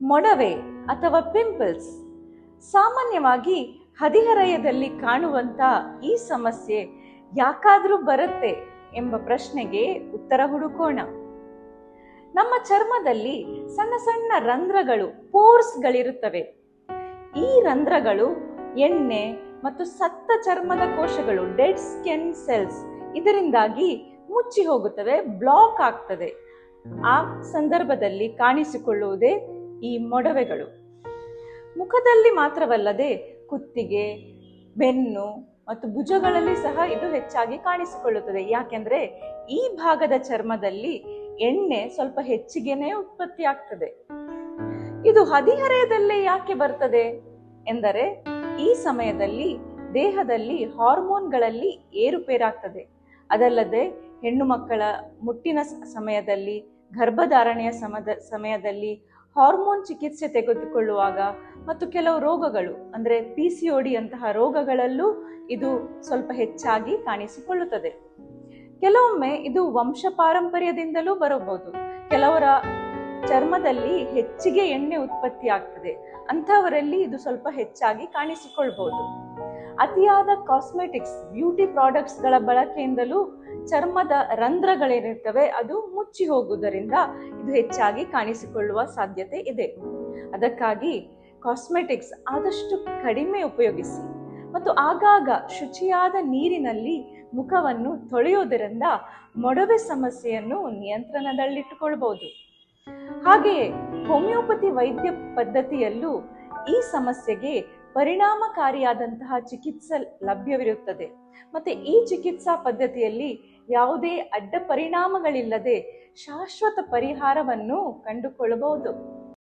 ಮೊಡವೆ ಅಥವಾ ಪಿಂಪಲ್ಸ್ ಸಾಮಾನ್ಯವಾಗಿ ಹದಿಹರೆಯದಲ್ಲಿ ಕಾಣುವಂತ ಈ ಸಮಸ್ಯೆ ಯಾಕಾದರೂ ಬರುತ್ತೆ ಎಂಬ ಪ್ರಶ್ನೆಗೆ ಉತ್ತರ ಹುಡುಕೋಣ. ನಮ್ಮ ಚರ್ಮದಲ್ಲಿ ಸಣ್ಣ ಸಣ್ಣ ರಂಧ್ರಗಳು ಪೋರ್ಸ್ಗಳಿರುತ್ತವೆ ಈ ರಂಧ್ರಗಳು ಎಣ್ಣೆ ಮತ್ತು ಸತ್ತ ಚರ್ಮದ ಕೋಶಗಳು ಡೆಡ್ ಸ್ಕಿನ್ ಸೆಲ್ಸ್ ಇದರಿಂದಾಗಿ ಮುಚ್ಚಿ ಹೋಗುತ್ತವೆ ಬ್ಲಾಕ್ ಆಗ್ತದೆ. ಆ ಸಂದರ್ಭದಲ್ಲಿ ಕಾಣಿಸಿಕೊಳ್ಳುವುದೇ ಈ ಮೊಡವೆಗಳು. ಮುಖದಲ್ಲಿ ಮಾತ್ರವಲ್ಲದೆ ಕುತ್ತಿಗೆ, ಬೆನ್ನು ಮತ್ತು ಭುಜಗಳಲ್ಲಿ ಸಹ ಇದು ಹೆಚ್ಚಾಗಿ ಕಾಣಿಸಿಕೊಳ್ಳುತ್ತದೆ. ಯಾಕೆಂದ್ರೆ ಈ ಭಾಗದ ಚರ್ಮದಲ್ಲಿ ಎಣ್ಣೆ ಸ್ವಲ್ಪ ಹೆಚ್ಚಿಗೆನೇ ಉತ್ಪತ್ತಿ ಆಗ್ತದೆ ಇದು ಹದಿಹರೆಯದಲ್ಲೇ ಯಾಕೆ ಬರ್ತದೆ ಎಂದರೆ ಈ ಸಮಯದಲ್ಲಿ ದೇಹದಲ್ಲಿ ಹಾರ್ಮೋನ್ಗಳಲ್ಲಿ ಏರುಪೇರಾಗ್ತದೆ. ಅದಲ್ಲದೆ ಹೆಣ್ಣು ಮಕ್ಕಳ ಮುಟ್ಟಿನ ಸಮಯದಲ್ಲಿ, ಗರ್ಭಧಾರಣೆಯ ಸಮದ, ಸಮಯದಲ್ಲಿ ಹಾರ್ಮೋನ್ ಚಿಕಿತ್ಸೆ ತೆಗೆದುಕೊಳ್ಳುವಾಗ ಮತ್ತು ಕೆಲವು ರೋಗಗಳು, ಅಂದರೆ ಪಿ ಸಿ ಡಿ ಅಂತಹ ರೋಗಗಳಲ್ಲೂ ಇದು ಸ್ವಲ್ಪ ಹೆಚ್ಚಾಗಿ ಕಾಣಿಸಿಕೊಳ್ಳುತ್ತದೆ. ಕೆಲವೊಮ್ಮೆ ಇದು ವಂಶ ಪಾರಂಪರ್ಯದಿಂದಲೂ ಬರಬಹುದು. ಕೆಲವರ ಚರ್ಮದಲ್ಲಿ ಹೆಚ್ಚಿಗೆ ಎಣ್ಣೆ ಉತ್ಪತ್ತಿ ಆಗ್ತದೆ ಅಂಥವರಲ್ಲಿ ಇದು ಸ್ವಲ್ಪ ಹೆಚ್ಚಾಗಿ ಕಾಣಿಸಿಕೊಳ್ಬಹುದು. ಅತಿಯಾದ ಕಾಸ್ಮೆಟಿಕ್ಸ್ ಬ್ಯೂಟಿ ಪ್ರಾಡಕ್ಟ್ಸ್ಗಳ ಬಳಕೆಯಿಂದಲೂ ಚರ್ಮದ ರಂಧ್ರಗಳೇನಿರ್ತವೆ, ಅದು ಮುಚ್ಚಿ ಹೋಗುವುದರಿಂದ ಇದು ಹೆಚ್ಚಾಗಿ ಕಾಣಿಸಿಕೊಳ್ಳುವ ಸಾಧ್ಯತೆ ಇದೆ. ಅದಕ್ಕಾಗಿ ಕಾಸ್ಮೆಟಿಕ್ಸ್ ಆದಷ್ಟು ಕಡಿಮೆ ಉಪಯೋಗಿಸಿ ಮತ್ತು ಆಗಾಗ ಶುಚಿಯಾದ ನೀರಿನಲ್ಲಿ ಮುಖವನ್ನು ತೊಳೆಯುವುದರಿಂದ ಮೊಡವೆ ಸಮಸ್ಯೆಯನ್ನು ನಿಯಂತ್ರಣದಲ್ಲಿಟ್ಟುಕೊಳ್ಬಹುದು. ಹಾಗೆಯೇ ಹೋಮಿಯೋಪತಿ ವೈದ್ಯ ಪದ್ಧತಿಯಲ್ಲೂ ಈ ಸಮಸ್ಯೆಗೆ ಪರಿಣಾಮಕಾರಿಯಾದಂತಹ ಚಿಕಿತ್ಸೆ ಲಭ್ಯವಿರುತ್ತದೆ. ಮತ್ತೆ ಈ ಚಿಕಿತ್ಸಾ ಪದ್ಧತಿಯಲ್ಲಿ ಯಾವುದೇ ಅಡ್ಡ ಪರಿಣಾಮಗಳಿಲ್ಲದೆ ಶಾಶ್ವತ ಪರಿಹಾರವನ್ನು ಕಂಡುಕೊಳ್ಳಬಹುದು.